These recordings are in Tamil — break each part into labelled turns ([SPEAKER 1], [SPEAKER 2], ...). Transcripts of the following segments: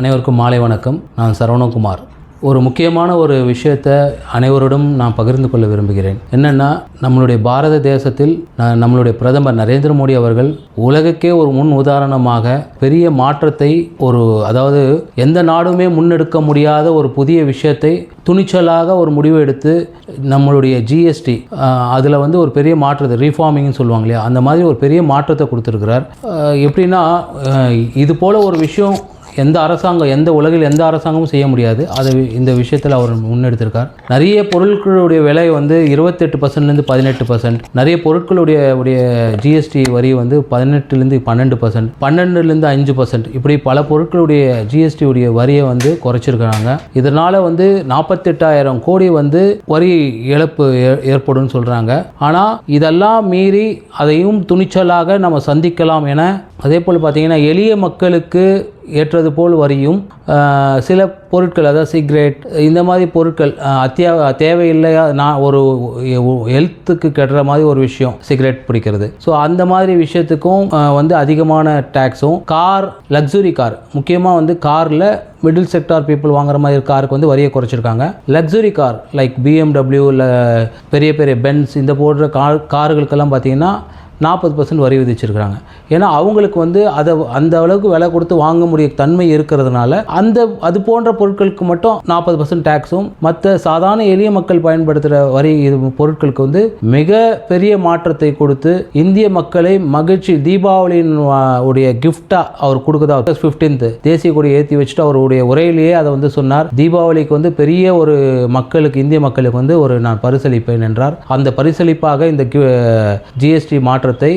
[SPEAKER 1] அனைவருக்கும் மாலை வணக்கம். நான் சரவணகுமார். ஒரு முக்கியமான ஒரு விஷயத்தை அனைவரோடும் நான் பகிர்ந்து கொள்ள விரும்புகிறேன். என்னென்னா நம்மளுடைய பாரத தேசத்தில் நம்மளுடைய பிரதமர் நரேந்திர மோடி அவர்கள் உலகுக்கே ஒரு முன் உதாரணமாக பெரிய மாற்றத்தை ஒரு அதாவது எந்த நாடுமே முன்னெடுக்க முடியாத ஒரு புதிய விஷயத்தை துணிச்சலாக ஒரு முடிவு எடுத்து நம்மளுடைய ஜிஎஸ்டி அதில் வந்து ஒரு பெரிய மாற்றத்தை ரீஃபார்மிங்னு சொல்லுவாங்க இல்லையா? அந்த மாதிரி ஒரு பெரிய மாற்றத்தை கொடுத்துருக்கிறார். எப்படின்னா இது போல் ஒரு விஷயம் எந்த அரசாங்கம் எந்த உலகில் எந்த அரசாங்கமும் செய்ய முடியாது. அது இந்த விஷயத்தில் அவர் முன்னெடுத்திருக்கார். நிறைய பொருட்களுடைய விலை வந்து இருபத்தெட்டு பர்சன்ட்லேருந்து பதினெட்டு பர்சன்ட். நிறைய பொருட்களுடைய உடைய ஜிஎஸ்டி வரி வந்து பதினெட்டுலேருந்து பன்னெண்டு பர்சன்ட். பன்னெண்டுலேருந்து அஞ்சு பர்சன்ட். இப்படி பல பொருட்களுடைய ஜிஎஸ்டி உடைய வரியை வந்து குறைச்சிருக்கிறாங்க. இதனால் வந்து நாற்பத்தெட்டாயிரம் கோடி வந்து வரி இழப்பு ஏ- ஏற்படும்னு சொல்கிறாங்க ஆனால் இதெல்லாம் மீறி அதையும் துணிச்சலாக நம்ம சந்திக்கலாம் என அதே போல் பார்த்தீங்கன்னா எளிய மக்களுக்கு ஏற்றது போல் வரியும் சில பொருட்கள் அதாவது சிகரெட் இந்த மாதிரி பொருட்கள் அத்தியா தேவையில்லையா நான் ஒரு ஹெல்த்துக்கு கெடுற மாதிரி ஒரு விஷயம் சிகரெட் பிடிக்கிறது. ஸோ அந்த மாதிரி விஷயத்துக்கும் வந்து அதிகமான டேக்ஸும் கார் லக்ஸுரி கார் முக்கியமாக வந்து காரில் மிடில் செக்டார் பீப்புள் வாங்குற மாதிரி காருக்கு வந்து வரியை குறைச்சிருக்காங்க. லக்ஸுரி கார் லைக் பிஎம்டபிள்யூ இல்லை பெரிய பெரிய பென்ஸ் இந்த போன்ற கார் கார்களுக்கெல்லாம் பார்த்திங்கன்னா நாற்பது பர்சன்ட் வரி விதிச்சிருக்கிறாங்க. ஏன்னா அவங்களுக்கு வந்து அதை அந்த அளவுக்கு விலை கொடுத்து வாங்க முடிய தன்மை இருக்கிறதுனால அந்த அது போன்ற பொருட்களுக்கு மட்டும் நாற்பது பர்சன்ட் டேக்ஸும் மற்ற சாதாரண எளிய மக்கள் பயன்படுத்துகிற வரி இது பொருட்களுக்கு வந்து மிக பெரிய மாற்றத்தை கொடுத்து இந்திய மக்களை மகிழ்ச்சி தீபாவளியின் உடைய கிஃப்டாக அவர் கொடுக்குதா ஃபிஃப்டீன்த் தேசிய கொடி ஏற்றி வச்சுட்டு அவருடைய உரையிலேயே அதை வந்து சொன்னார். தீபாவளிக்கு வந்து பெரிய ஒரு மக்களுக்கு இந்திய மக்களுக்கு வந்து ஒரு நான் பரிசளிப்பேன் என்றார். அந்த பரிசளிப்பாக இந்த ஜிஎஸ்டி மாற்ற மாற்றத்தை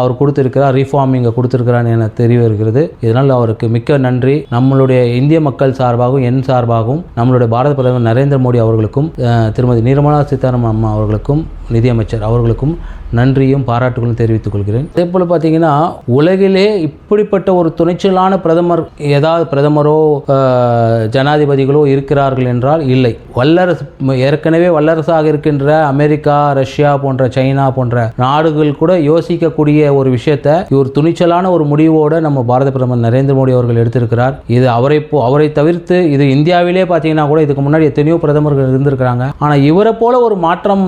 [SPEAKER 1] அவர் கொடுத்திருக்கிறார் ரீஃபார்மிங்கை கொடுத்திருக்கிறார் என தெரிய வருகிறது. இதனால் அவருக்கு மிக்க நன்றி. நம்மளுடைய இந்திய மக்கள் சார்பாகவும் என் சார்பாகவும் நம்மளுடைய பாரத பிரதமர் நரேந்திர மோடி அவர்களுக்கும் திருமதி நிர்மலா சீதாராமன் அம்மா அவர்களுக்கும் நிதியமைச்சர் அவர்களுக்கும் நன்றியும் பாராட்டுகளும் தெரிவித்துக் கொள்கிறேன். அதே போல் பார்த்தீங்கன்னா உலகிலே இப்படிப்பட்ட ஒரு துணிச்சலான பிரதமர் ஏதாவது பிரதமரோ ஜனாதிபதிகளோ இருக்கிறார்கள் என்றால் இல்லை. வல்லரசு ஏற்கனவே வல்லரசாக இருக்கின்ற அமெரிக்கா ரஷ்யா போன்ற சைனா போன்ற நாடுகள் கூட யோசிக்கக்கூடிய ஒரு விஷயத்தை இவர் துணிச்சலான ஒரு முடிவோட நம்ம பாரத பிரதமர் நரேந்திர மோடி அவர்கள் எடுத்திருக்கிறார். இது அவரை போ அவரை தவிர்த்து இது இந்தியாவிலே பார்த்தீங்கன்னா கூட இதுக்கு முன்னாடி எத்தனையோ பிரதமர்கள் இருந்திருக்கிறாங்க. ஆனால் இவரை போல ஒரு மாற்றம்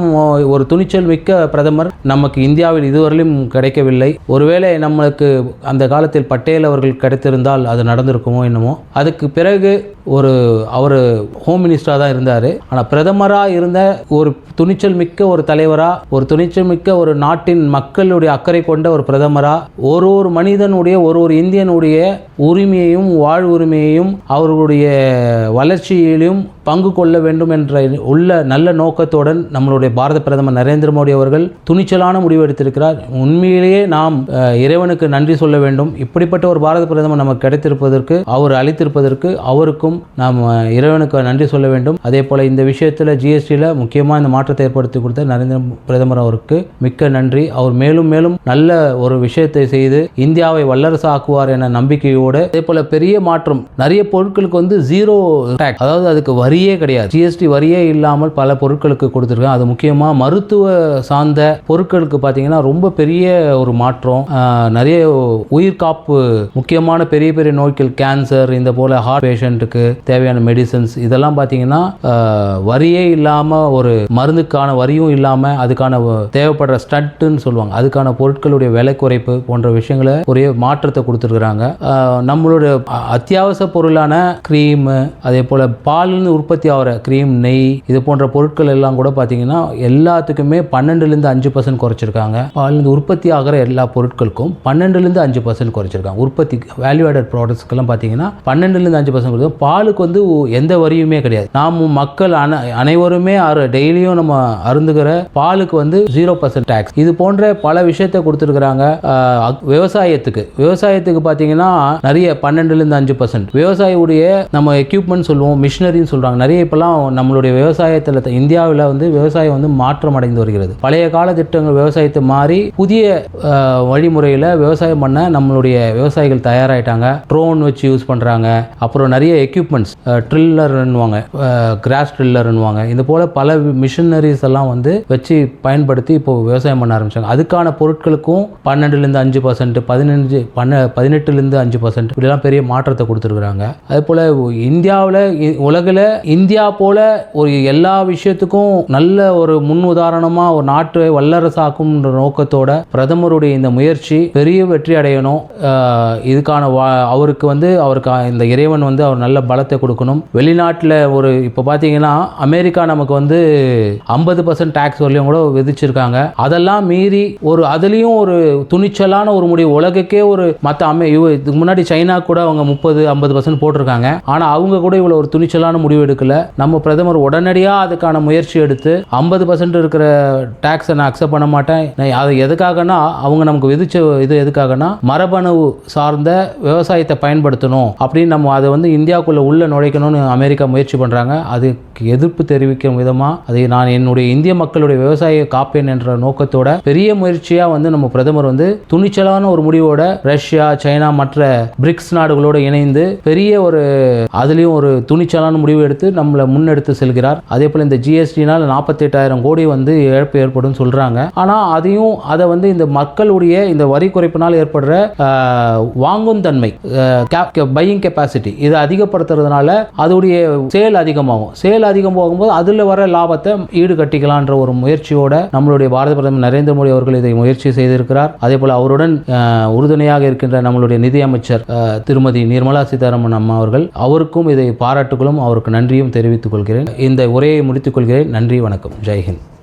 [SPEAKER 1] ஒரு துணிச்சல் மிக்க பிரதமர் நமக்கு இந்தியாவில் இதுவரையிலும் கிடைக்கவில்லை. ஒருவேளை நம்மளுக்கு அந்த காலத்தில் பட்டேல் அவர்கள் கிடைத்திருந்தால் அது நடந்திருக்குமோ என்னமோ. அதுக்கு பிறகு ஒரு அவர் ஹோம் மினிஸ்டராக தான் இருந்தார். ஆனால் பிரதமராக இருந்த ஒரு துணிச்சல் மிக்க ஒரு தலைவராக ஒரு துணிச்சல் மிக்க ஒரு நாட்டின் மக்களுடைய அக்கறை கொண்ட ஒரு பிரதமராக ஒரு ஒரு மனிதனுடைய ஒரு ஒரு இந்தியனுடைய உரிமையையும் வாழ்வுரிமையையும் அவர்களுடைய வளர்ச்சியிலும் பங்கு கொள்ள வேண்டும் என்ற உள்ள நல்ல நோக்கத்துடன் நம்மளுடைய பாரத பிரதமர் நரேந்திர மோடி அவர்கள் துணிச்சலான முடிவு எடுத்திருக்கிறார். உண்மையிலேயே நாம் இறைவனுக்கு நன்றி சொல்ல வேண்டும். இப்படிப்பட்ட ஒரு பாரத பிரதமர் நமக்கு கிடைத்திருப்பதற்கு அவர் அளித்திருப்பதற்கு அவருக்கும் நாம் இறைவனுக்கு நன்றி சொல்ல வேண்டும். அதே போல இந்த விஷயத்தில் ஜிஎஸ்டியில் முக்கியமாக இந்த மாற்றத்தை ஏற்படுத்தி கொடுத்த நரேந்திர பிரதமர் அவருக்கு மிக்க நன்றி. அவர் மேலும் மேலும் நல்ல ஒரு விஷயத்தை செய்து இந்தியாவை வல்லரசு ஆக்குவார் என நம்பிக்கையோடு அதே போல பெரிய மாற்றம் நிறைய பொருட்களுக்கு வந்து ஜீரோ டேக்ஸ் அதாவது அதுக்கு வரி வரியே கிடையாது. ஜிஎஸ்டி வரியே இல்லாமல் பல பொருட்களுக்கு கொடுத்துருக்காங்க. அது முக்கியமாக மருத்துவ சார்ந்த பொருட்களுக்கு பார்த்தீங்கன்னா ரொம்ப பெரிய ஒரு மாற்றம். நிறைய உயிர் காப்பு முக்கியமான பெரிய பெரிய நோய்கள் கேன்சர் இந்த போல ஹார்ட் பேஷண்ட்டுக்கு தேவையான மெடிசன்ஸ் இதெல்லாம் பார்த்தீங்கன்னா வரியே இல்லாமல் ஒரு மருந்துக்கான வரியும் இல்லாமல் அதுக்கான தேவைப்படுற ஸ்டட்டுன்னு சொல்லுவாங்க. அதுக்கான பொருட்களுடைய விலை குறைப்பு போன்ற விஷயங்களை ஒரே மாற்றத்தை கொடுத்துருக்குறாங்க. நம்மளுடைய அத்தியாவசிய பொருளான க்ரீமு அதே போல் பால்னு உற்பத்தி ஆகிற க்ரீம் நெய் இது போன்ற பொருட்கள் எல்லாம் கூட பார்த்தீங்கன்னா எல்லாத்துக்குமே பன்னெண்டுலேருந்து அஞ்சு பர்சன்ட் குறைச்சிருக்காங்க. பால்லேருந்து உற்பத்தி ஆகிற எல்லா பொருட்களுக்கும் பன்னெண்டுலேருந்து அஞ்சு பர்சன்ட் குறைச்சிருக்காங்க. உற்பத்தி வேல்யூ ஆடட் ப்ராடக்ட்ஸ்க்கெல்லாம் பார்த்தீங்கன்னா பன்னெண்டுலேருந்து அஞ்சு பர்சன்ட் கொடுத்தோம் பாலுக்கு வந்து எந்த வரியுமே கிடையாது. நாம் மக்கள் அன அனைவருமே அரு டெய்லியும் நம்ம அருந்துகிற பாலுக்கு வந்து ஜீரோ பர்சன்ட் டேக்ஸ் இது போன்ற பல விஷயத்தை கொடுத்துருக்குறாங்க. விவசாயத்துக்கு. விவசாயத்துக்கு பார்த்தீங்கன்னா நிறைய பன்னெண்டுலேருந்து அஞ்சு பர்சன்ட் விவசாயியுடைய நம்ம எக்யூப்மெண்ட் சொல்லுவோம் மிஷினரின்னு சொல்கிறாங்க நிறைய இப்போலாம் நம்மளுடைய விவசாயத்தில் இந்தியாவில் வந்து விவசாயம் வந்து மாற்றம் அடைந்து வருகிறது. பழைய கால திட்டங்கள் விவசாயத்தை மாறி புதிய வழிமுறையில் விவசாயம் பண்ண நம்மளுடைய விவசாயிகள் தயாராகிட்டாங்க ட்ரோன் வச்சு யூஸ் பண்ணுறாங்க அப்புறம் நிறைய எக்யூப்மெண்ட்ஸ் ட்ரில்லர்னுவாங்க கிராஸ் ட்ரில்லர்னுவாங்க இது போல் பல மிஷினரிஸ் எல்லாம் வந்து வச்சு பயன்படுத்தி இப்போ விவசாயம் பண்ண ஆரம்பிச்சாங்க. அதுக்கான பொருட்களுக்கும் பன்னெண்டுலேருந்து அஞ்சு பர்சன்ட் பதினஞ்சு பண்ண பதினெட்டுலேருந்து அஞ்சு பர்சன்ட் இப்படிலாம் பெரிய மாற்றத்தை கொடுத்துருக்குறாங்க. அதே போல் இந்தியாவில் உலகில் இந்தியா போல ஒரு எல்லா விஷயத்துக்கும் நல்ல ஒரு முன் உதாரணமாக ஒரு நாட்டு வல்லரசாக்கும்ன்ற நோக்கத்தோட பிரதமருடைய இந்த முயற்சி பெரிய வெற்றி அடையணும். இதுக்கான வா அவருக்கு வந்து அவருக்கு இந்த இறைவன் வந்து அவர் நல்ல பலத்தை கொடுக்கணும். வெளிநாட்டில் ஒரு இப்போ பார்த்தீங்கன்னா அமெரிக்கா நமக்கு வந்து ஐம்பது பர்சன்ட் டேக்ஸ் வரலையும் கூட விதிச்சிருக்காங்க. அதெல்லாம் மீறி ஒரு அதுலேயும் ஒரு துணிச்சலான ஒரு முடிவு. உலகக்கே ஒரு மற்ற அமே இதுக்கு முன்னாடி சைனா கூட அவங்க முப்பது ஐம்பது பர்சன்ட் போட்டிருக்காங்க. ஆனால் அவங்க கூட இவ்வளோ ஒரு துணிச்சலான முடிவு எடுக்கல. நம்ம பிரதமர் உடனடியாக அதுக்கான முயற்சி எடுத்து ஐம்பது பர்சன்ட் இருக்கிற டேக்ஸை நான் அக்செப்ட் பண்ண மாட்டேன். அது எதுக்காகனா அவங்க நமக்கு விதிச்ச இது எதுக்காகனா மரபணு சார்ந்த விவசாயத்தை பயன்படுத்தணும் அப்படின்னு நம்ம அதை வந்து இந்தியாவுக்குள்ளே உள்ள நுழைக்கணும்னு அமெரிக்கா முயற்சி பண்ணுறாங்க அதுக்கு எதிர்ப்பு தெரிவிக்கும் விதமாக அதை நான் என்னுடைய இந்திய மக்களுடைய விவசாய காப்பேன் என்ற நோக்கத்தோட பெரிய முயற்சியாக வந்து நம்ம பிரதமர் வந்து துணிச்சலான ஒரு முடிவோட ரஷ்யா சைனா மற்ற பிரிக்ஸ் நாடுகளோடு இணைந்து பெரிய ஒரு அதுலேயும் ஒரு துணிச்சலான முடிவு எடுத்து நம்மளை முன்னெடுத்து செல்கிறார். அதே போல் இந்த ஜிஎஸ்டினால் நாற்பத்தெட்டாயிரம் கோடி வந்து இழப்பு ஏற்படும் சொல்கிறாங்க ஆனால் அதையும் அதை வந்து இந்த மக்களுடைய இந்த வரி குறைப்பினால் ஏற்படுற வாங்கும் தன்மை பையிங் கெப்பாசிட்டி இதை அதிகப்படுத்துறதுனால அதோடைய சேல் அதிகமாகும். சேல் அதிகமாகும்போது அதில் வர லாபத்தை ஈடு கட்டிக்கலான்ற ஒரு முயற்சியோட நம்மளுடைய பாரத பிரதமர் நரேந்திர மோடி அவர்கள் இதை முயற்சி செய்திருக்கிறார். அதே போல் அவருடன் உறுதுணையாக இருக்கின்ற நம்மளுடைய நிதியமைச்சர் திருமதி நிர்மலா சீதாராமன் அம்மா அவர்கள் அவருக்கும் இதை பாராட்டுகளும் அவருக்கு நன்றி நன்றியும் தெரிவித்துக் கொள்கிறேன். இந்த உரையை முடித்துக் கொள்கிறேன். நன்றி வணக்கம். ஜெய்ஹிந்த்